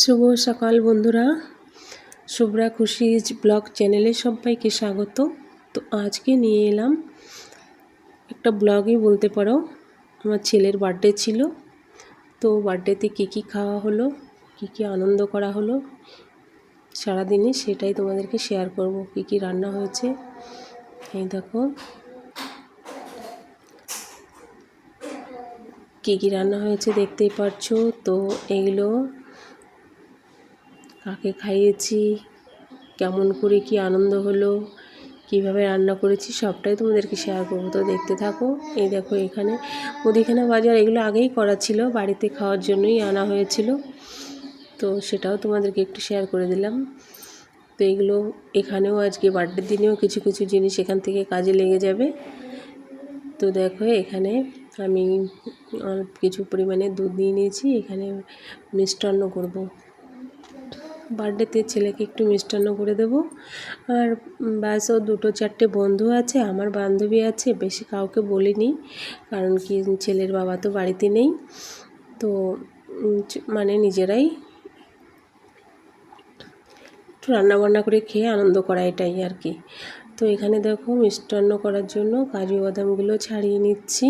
শুভ সকাল বন্ধুরা। শুভ্রা খুশি ব্লগ চ্যানেলে সবাইকে স্বাগত। তো আজকে নিয়ে এলাম একটা ব্লগই বলতে পারো, আমার ছেলের বার্থডে ছিল। তো বার্থডেতে কী কী খাওয়া হলো, কী কী আনন্দ করা হলো, সারাদিনে সেটাই তোমাদেরকে শেয়ার করব, কী কী রান্না হয়েছে। এই দেখো। কী কী রান্না হয়েছে দেখতেই পারছ? তো এগুলো কাকে খাইয়েছি, কেমন করে কি আনন্দ হলো, কীভাবে রান্না করেছি, সবটাই তোমাদেরকে শেয়ার করব। তো দেখতে থাকো। এই দেখো এখানে, মুদিখানা বাজার এগুলো আগেই করা ছিল, বাড়িতে খাওয়ার জন্যই আনা হয়েছিল। তো সেটাও তোমাদেরকে একটু শেয়ার করে দিলাম। তো এগুলো এখানেও আজকে বার্থডের দিনেও কিছু কিছু জিনিস এখান থেকে কাজে লেগে যাবে। তো দেখো এখানে আমি কিছু পরিমাণে দুধ নিয়ে নিয়েছি, এখানে মিষ্টান্ন করব। বার্থডেতে ছেলেকে একটু মিষ্টান্ন করে দেব। আর ব্যাস, ও দুটো চারটে বন্ধু আছে, আমার বান্ধবী আছে, বেশি কাউকে বলিনি, কারণ কি ছেলের বাবা তো বাড়িতে নেই। তো মানে নিজেরাই একটু রান্নাবান্না করে খেয়ে আনন্দ করা এটাই আর কি। তো এখানে দেখো মিষ্টান্ন করার জন্য কাজু বাদামগুলো ছাড়িয়ে নিচ্ছি।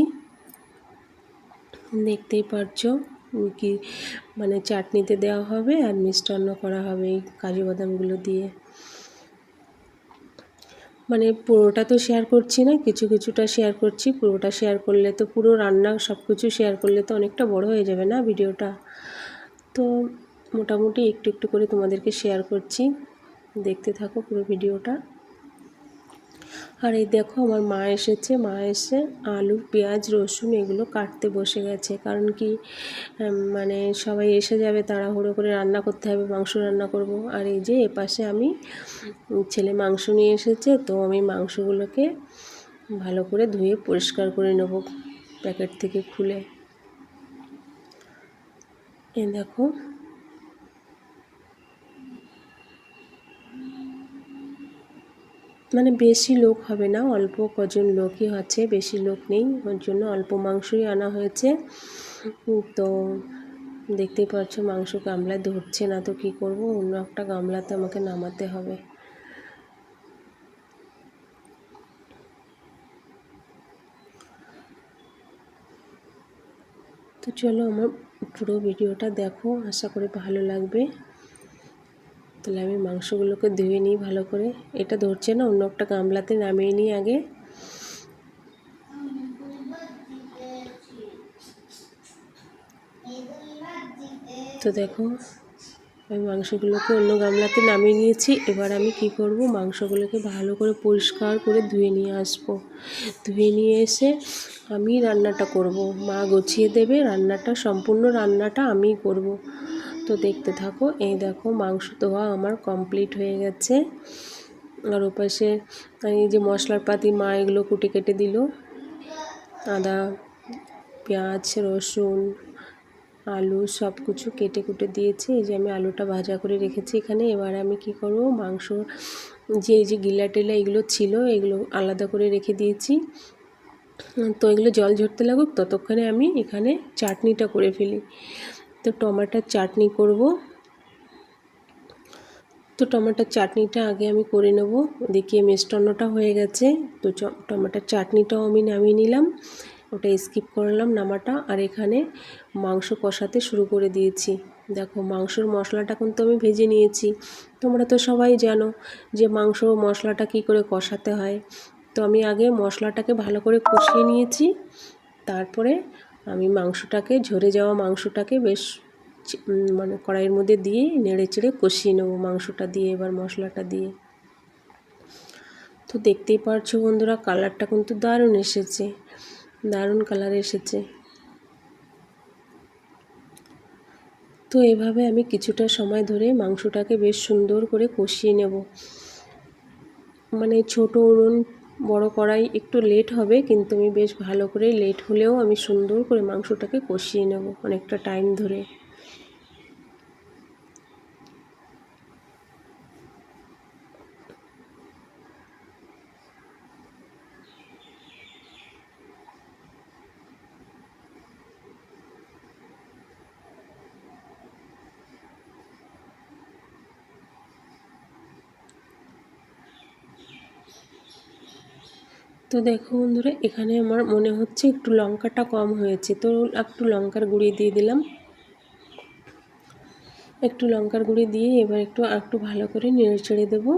দেখতেই পারছ কি মানে চাটনিতে দেওয়া হবে আর মিষ্টান্ন করা হবে এই কাজু বাদামগুলো দিয়ে। মানে পুরোটা তো শেয়ার করছি না, কিছু কিছুটা শেয়ার করছি, পুরোটা শেয়ার করলে তো পুরো রান্না সব কিছু শেয়ার করলে তো অনেকটা বড় হয়ে যাবে না ভিডিওটা? তো মোটামুটি একটু একটু করে তোমাদেরকে শেয়ার করছি। দেখতে থাকো পুরো ভিডিওটা আর এই দেখো আমার মা এসেছে, মা এসে আলু, পেঁয়াজ, রসুন এগুলো কাটতে বসে গেছে। কারণ কি মানে সবাই এসে যাবে, তাড়াহুড়ো করে রান্না করতে হবে, মাংস রান্না করব। আর এই যে এপাশে আমি ছেলে মাংস নিয়ে এসেছে, তো আমি মাংসগুলোকে ভালো করে ধুয়ে পরিষ্কার করে নেব প্যাকেট থেকে খুলে। এ দেখো। মানে বেশি লোক হবে না, অল্প কজন লোকই আছে, বেশি লোক নেই, ওর জন্য অল্প মাংসই আনা হয়েছে। তো দেখতেই পাচ্ছ মাংস গামলায় ধরছে না, তো কি করব? অন্য একটা গামলাতে আমাকে নামাতে হবে। তো চলো আমার পুরো ভিডিওটা দেখো, আশা করি ভালো লাগবে। তাহলে আমি মাংসগুলোকে ধুয়ে নিই ভালো করে। এটা ধরছে না, অন্য একটা গামলাতে নামিয়ে নিই আগে। তো দেখো, আমি মাংসগুলোকে অন্য গামলাতে নামিয়ে নিয়েছি। এবার আমি কি করব, মাংসগুলোকে ভালো করে পরিষ্কার করে ধুয়ে নিয়ে আসব। ধুয়ে নিয়ে এসে আমি রান্নাটা করব। মা গুছিয়ে দেবে, রান্নাটা, সম্পূর্ণ রান্নাটা আমিই করব। তো দেখতে থাকো। এই দেখো, মাংস ধোয়া আমার কমপ্লিট হয়ে গেছে। আর ওপাশে এই যে মশলার পাতি, মা এগুলো কুটে কেটে দিল। আদা, পেঁয়াজ, রসুন, আলু সব কিছু কেটে কুটে দিয়েছি। এই যে আমি আলুটা ভাজা করে রেখেছি এখানে। এবার আমি কি করব? মাংস যে, এই যে গিলা টেলা এগুলো ছিল, এগুলো আলাদা করে রেখে দিয়েছি। তো এগুলো জল ঝরতে লাগুক, ততক্ষণে আমি এখানে চাটনিটা করে ফেলি। তো টমেটোর চাটনি করব। তো টমেটোর চাটনিটা আগে আমি করে নেব। ওদিকে মিষ্টান্নটা হয়ে গেছে। তো টমেটোর চাটনিটাও আমি নামিয়ে নিলাম। ওটা স্কিপ করলাম নামাটা। আর এখানে মাংস কষাতে শুরু করে দিয়েছি। দেখো মাংসর মশলাটা কিন্তু আমি ভেজে নিয়েছি। তোমরা তো সবাই জানো যে মাংস মশলাটা কি করে কষাতে হয়। তো আমি আগে মশলাটাকে ভালো করে কষিয়ে নিয়েছি। তারপরে আমি মাংসটাকে, ঝরে যাওয়া মাংসটাকে বেশ মানে কড়াইয়ের মধ্যে দিয়ে নেড়ে চেড়ে কষিয়ে নেব মাংসটা দিয়ে, এবার মশলাটা দিয়ে। তো দেখতেই পারছ বন্ধুরা, কালারটা কিন্তু দারুণ এসেছে, দারুণ কালার এসেছে। তো এভাবে আমি কিছুটা সময় ধরে মাংসটাকে বেশ সুন্দর করে কষিয়ে নেব। মানে ছোট উনুন বড় কড়াই একটু লেট হবে, কিন্তু আমি বেশ ভালো করে লেট হলেও আমি সুন্দর করে মাংসটাকে কষিয়ে নেব অনেকটা টাইম ধরে। তো দেখো বন্ধুরা, এখানে আমার মনে হচ্ছে একটু লঙ্কাটা কম হয়েছে। তো একটু লঙ্কার গুঁড়ি দিয়ে দিলাম। একটু লঙ্কার গুঁড়ি দিয়ে এবার একটু একটু ভালো করে নেড়ে ছেড়ে দেবো।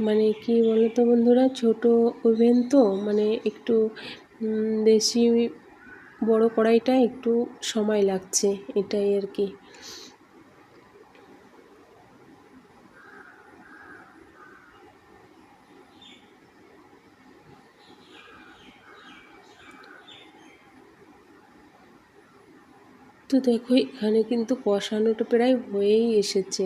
মানে কি বলো তো বন্ধুরা? ছোট ওভেন তো মানে একটু বেশি বড় কড়াইটা একটু সময় লাগছে, এটাই আর কি। তো দেখো, এখানে কিন্তু কষানোটা প্রায় হয়েই এসেছে।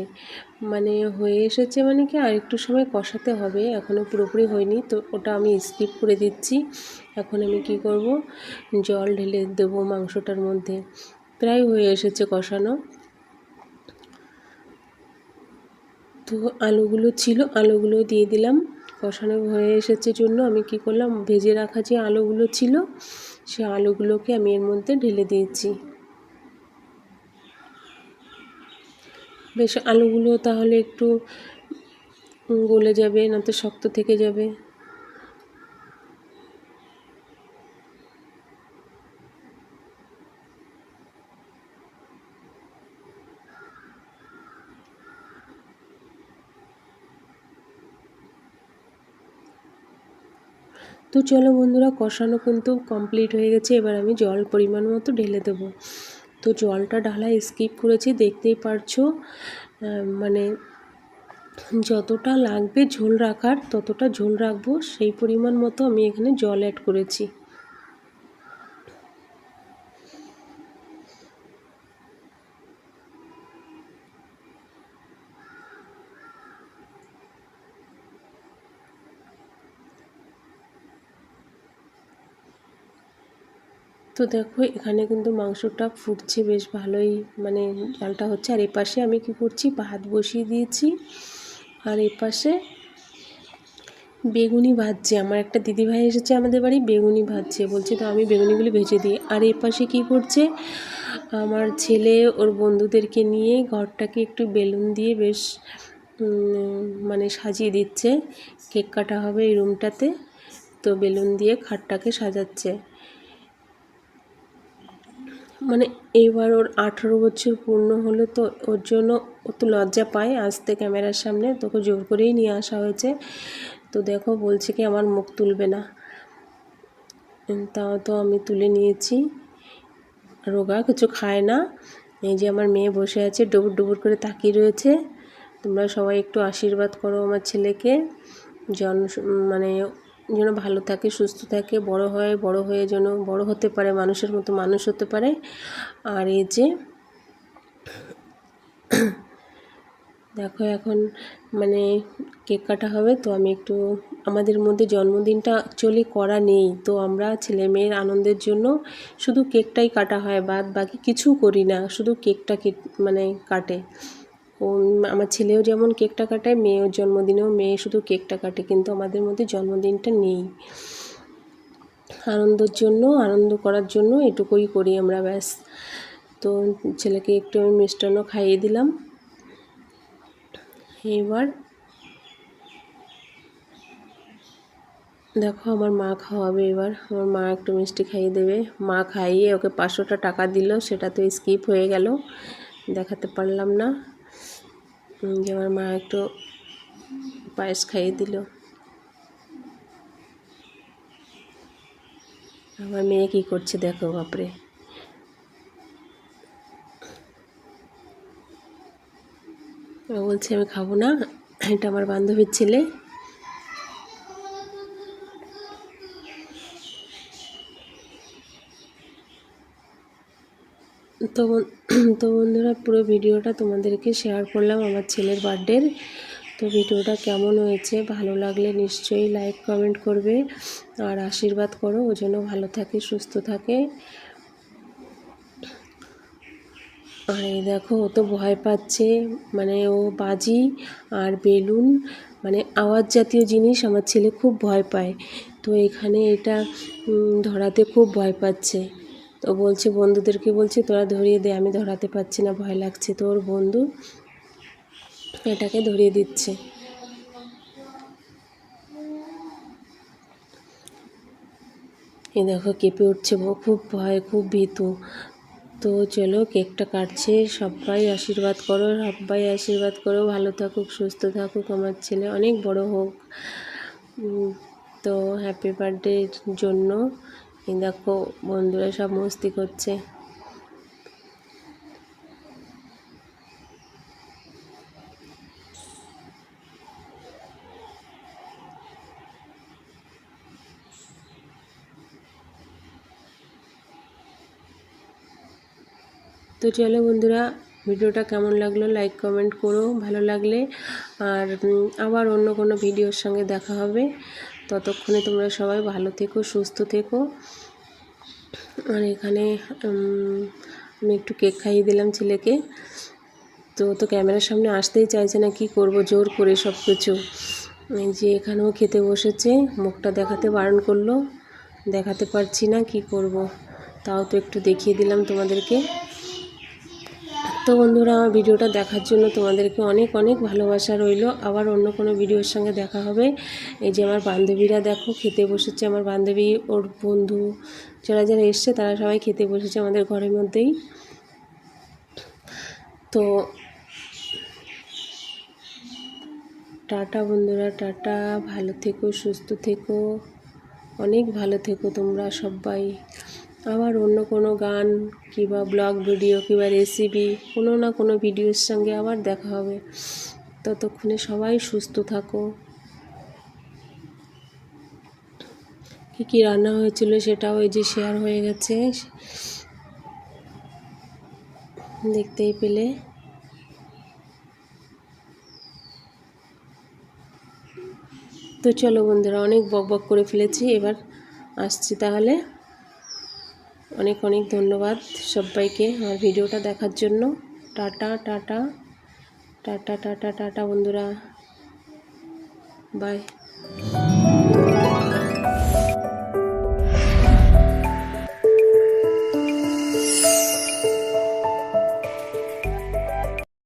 মানে হয়ে এসেছে মানে কি আর একটু সময় কষাতে হবে। এখনও পুরোপুরি হয়নি, তো ওটা আমি স্কিপ করে দিচ্ছি। এখন আমি কি করব? জল ঢেলে দেবো মাংসটার মধ্যে। প্রায় হয়ে এসেছে কষানো। তো আলুগুলো ছিল, আলুগুলো দিয়ে দিলাম। কষানো হয়ে এসেছে জন্য আমি কি করলাম, ভেজে রাখা যে আলুগুলো ছিল, সে আলুগুলোকে আমি এর মধ্যে ঢেলে দিয়েছি। বেশ আলুগুলো তাহলে একটু গলে যাবে না তো শক্ত থেকে যাবে। তো চলো বন্ধুরা, কষানো কিন্তু কমপ্লিট হয়ে গেছে। এবার আমি জল পরিমাণ মতো ঢেলে দেবো। তো জলটা ঢালাই স্কিপ করেছি, দেখতেই পারছ মানে যতটা লাগবে ঝোল রাখার, ততটা ঝোল রাখব, সেই পরিমাণ মতো আমি এখানে জল অ্যাড করেছি। তো দেখো, এখানে কিন্তু মাংসটা ফুটছে বেশ ভালোই। মানে জালটা হচ্ছে, আর এপাশে আমি কি করছি, ভাত বসিয়ে দিয়েছি। আর এপাশে বেগুনি ভাজছে। আমার একটা দিদিভাই এসেছে আমাদের বাড়ি, বেগুনি ভাজছে। বলছে তো আমি বেগুনিগুলি ভেজে দিই। আর এপাশে কি করছে, আমার ছেলে ওর বন্ধুদেরকে নিয়ে ঘরটাকে একটু বেলুন দিয়ে বেশ মানে সাজিয়ে দিচ্ছে। কেক কাটা হবে এই রুমটাতে। তো বেলুন দিয়ে খাটটাকে সাজাচ্ছে। মানে এইবার ওর আঠেরো বছর পূর্ণ হলো তো ওর জন্য ও তো লজ্জা পায়। আসতে ক্যামেরার সামনে তোকে জোর করেই নিয়ে আসা হয়েছে। তো দেখো, বলছে কি আমার মুখ তুলবে না। তাও তো আমি তুলে নিয়েছি। রোগা কিছু খায় না। এই যে আমার মেয়ে বসে আছে, ডুবুর ডুবুর করে তাকিয়ে রয়েছে। তোমরা সবাই একটু আশীর্বাদ করো আমার ছেলেকে। জন মানে যেন ভালো থাকে, সুস্থ থাকে, বড় হয়, বড় হয়ে যেন বড় হতে পারে, মানুষের মতো মানুষ হতে পারে। আর এই যে দেখো এখন মানে কেক কাটা হবে, তো আমি একটু আমাদের মধ্যে জন্মদিনটা অ্যাকচুয়ালি করা নেই। তো আমরা ছেলে মেয়ের আনন্দের জন্য শুধু কেকটাই কাটা হয়, বাদ বাকি কিছু করি না, শুধু কেকটা মানে কাটে। আমার ছেলেও যেমন কেকটা কাটায় মেয়ের জন্মদিনেও মেয়ে শুধু কেকটা কাটে, কিন্তু আমাদের মধ্যে জন্মদিনটা নেই। আনন্দের জন্য, আনন্দ করার জন্য এটুকুই করি আমরা, ব্যাস। তো ছেলেকে একটু আমি মিষ্টান্ন খাইয়ে দিলাম। এবার দেখো আমার মা খাওয়াবে এবার। আমার মা একটু মিষ্টি খাইয়ে দেবে। মা খাইয়ে ওকে পাঁচশোটা টাকা দিল, সেটা তো স্কিপ হয়ে গেল, দেখাতে পারলাম না। যে আমার মা একটু পায়েস খাইয়ে দিল। আমার মেয়ে কি করছে দেখো, বাপরে। বলছে, আমি খাব না। এটা আমার বান্ধবীর ছেলে। তো তো বন্ধুরা পুরো ভিডিওটা তোমাদেরকে শেয়ার করলাম আমার ছেলের বার্থডের তো ভিডিওটা কেমন হয়েছে, ভালো লাগলে নিশ্চয়ই লাইক কমেন্ট করবে আর আশীর্বাদ করো। ও যেন ভালো থাকে, সুস্থ থাকে। আর এই দেখো, ও তো ভয় পাচ্ছে। মানে ও বাজি আর বেলুন মানে আওয়াজ জাতীয় জিনিস আমার ছেলে খুব ভয় পায়। তো এখানে এটা ধরাতে খুব ভয় পাচ্ছে। তো বলছে, বন্ধুদেরকে বলছে, তোরা ধরিয়ে দে, আমি ধরাতে পারছি না, ভয় লাগছে। তোর বন্ধু এটাকে ধরিয়ে দিচ্ছে। এ দেখো, কেঁপে উঠছে, খুব ভয়, খুব ভীতু। তো চলো, কেকটা কাটছে, সবাই আশীর্বাদ করো, সবাই আশীর্বাদ করো, ভালো থাকুক, সুস্থ থাকুক, আমার ছেলে অনেক বড় হোক। তো হ্যাপি বার্থডের জন্য দেখো বন্ধুরা সব মস্তি করছে। তো চলো বন্ধুরা, ভিডিওটা কেমন লাগল লাইক কমেন্ট করো, ভালো লাগলে। আর আবার অন্য কোনো ভিডিওর সঙ্গে দেখা হবে। ততক্ষণে তোমরা সবাই ভালো থেকো, সুস্থ থেকো। আর এখানে আমি একটু কেক খাইয়ে দিলাম ছেলেকে। তো তো ক্যামেরার সামনে আসতেই চাইছে না, কি করব, জোর করে সব কিছু যে এখানেও খেতে বসেছে, মুখটা দেখাতে বারণ করল। দেখাতে পারছি না কি করব, তাও তো একটু দেখিয়ে দিলাম তোমাদেরকে। তো বন্ধুরা, আমার ভিডিওটা দেখার জন্য তোমাদেরকে অনেক অনেক ভালোবাসা রইল। আবার অন্য কোনো ভিডিওর সঙ্গে দেখা হবে। এই যে আমার বান্ধবীরা দেখো, খেতে বসেছে আমার বান্ধবী, ওর বন্ধু, যারা যারা এসছে তারা সবাই খেতে বসেছে আমাদের ঘরের মধ্যেই। তো টাটা বন্ধুরা, টাটা। ভালো থেকো, সুস্থ থেকো। অনেক ভালো থেকো তোমরা সবাই। আবার অন্য কোনো গান কিংবা ব্লগ ভিডিও কিংবা রেসিপি কোনো না কোনো ভিডিওর সঙ্গে আবার দেখা হবে। ততক্ষণে সবাই সুস্থ থাকো। কী কী রান্না হয়েছিল সেটাও এই যে শেয়ার হয়ে গেছে। দেখতেই পেলে। তো চলো বন্ধুরা, অনেক বক বক করে ফেলেছি। এবার আসছি তাহলে। অনেক অনেক ধন্যবাদ সবাইকে আমার ভিডিওটা দেখার জন্য। Tata tata tata tata tata বন্ধুরা। বাই।